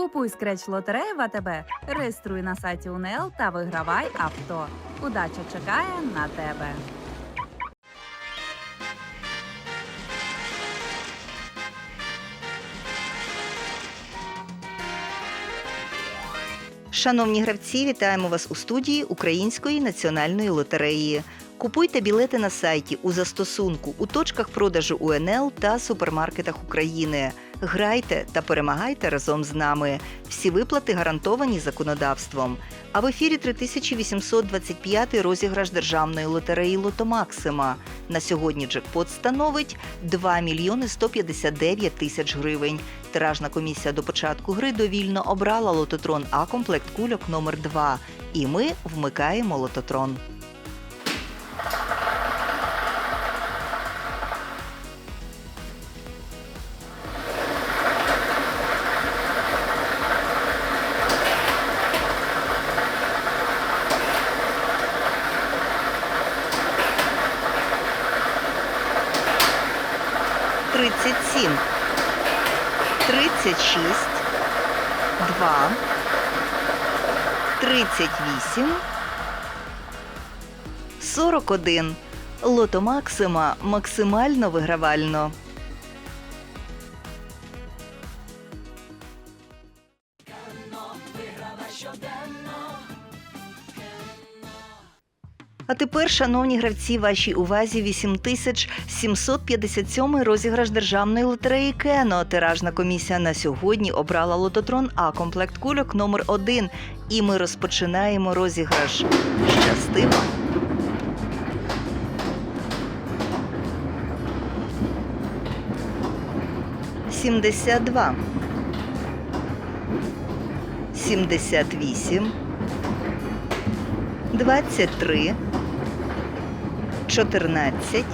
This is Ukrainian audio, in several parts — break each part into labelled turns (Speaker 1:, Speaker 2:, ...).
Speaker 1: Купуй скреч лотереї в АТБ, реєструй на сайті УНЛ та вигравай авто. Удача чекає на тебе.
Speaker 2: Шановні гравці, вітаємо вас у студії Української національної лотереї. Купуйте білети на сайті у застосунку у точках продажу УНЛ та супермаркетах України. Грайте та перемагайте разом з нами. Всі виплати гарантовані законодавством. А в ефірі 3825 розіграш державної лотереї Лото Максима. На сьогодні джекпот становить 2 мільйони 159 тисяч гривень. Тиражна комісія до початку гри довільно обрала лототрон А комплект кульок номер 2 І ми вмикаємо лототрон. Тридцять сім, тридцять шість, два, тридцять вісім, сорок один. Лото Максима максимально вигравально. А тепер, шановні гравці, вашій увазі 8757 розіграш державної лотереї Кено. Тиражна комісія на сьогодні обрала лототрон А комплект кульок номер 1 І ми розпочинаємо розіграш. Щастиво! Сімдесят два. Сімдесят вісім. Двадцять три. 14,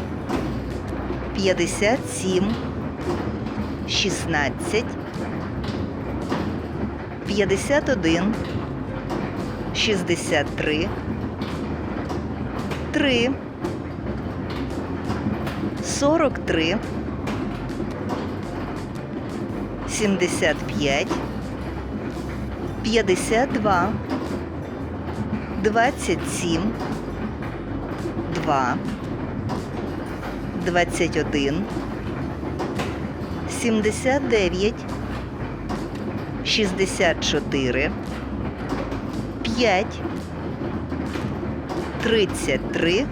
Speaker 2: 57, 16, 51, 63, 3, 43, 75, 52, 27, 2, 21, 79, 64, 5, 33,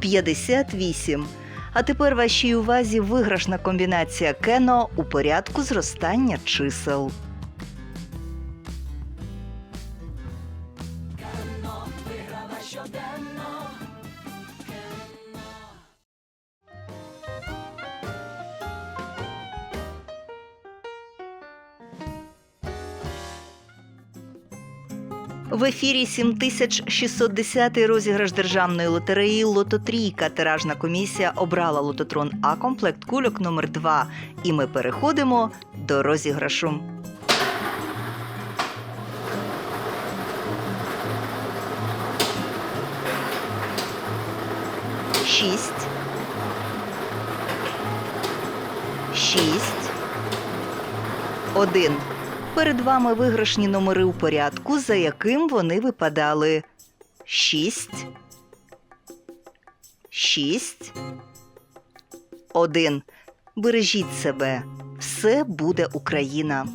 Speaker 2: 58. А тепер вашій увазі виграшна комбінація кено у порядку зростання чисел. В ефірі 7610 розіграш державної лотереї Лототрійка. Тиражна комісія обрала лототрон А комплект кульок номер 2 І ми переходимо до розіграшу. Шість. Шість. Один. Перед вами виграшні номери у порядку, за яким вони випадали. Шість. Шість. Один. Бережіть себе. Все буде Україна.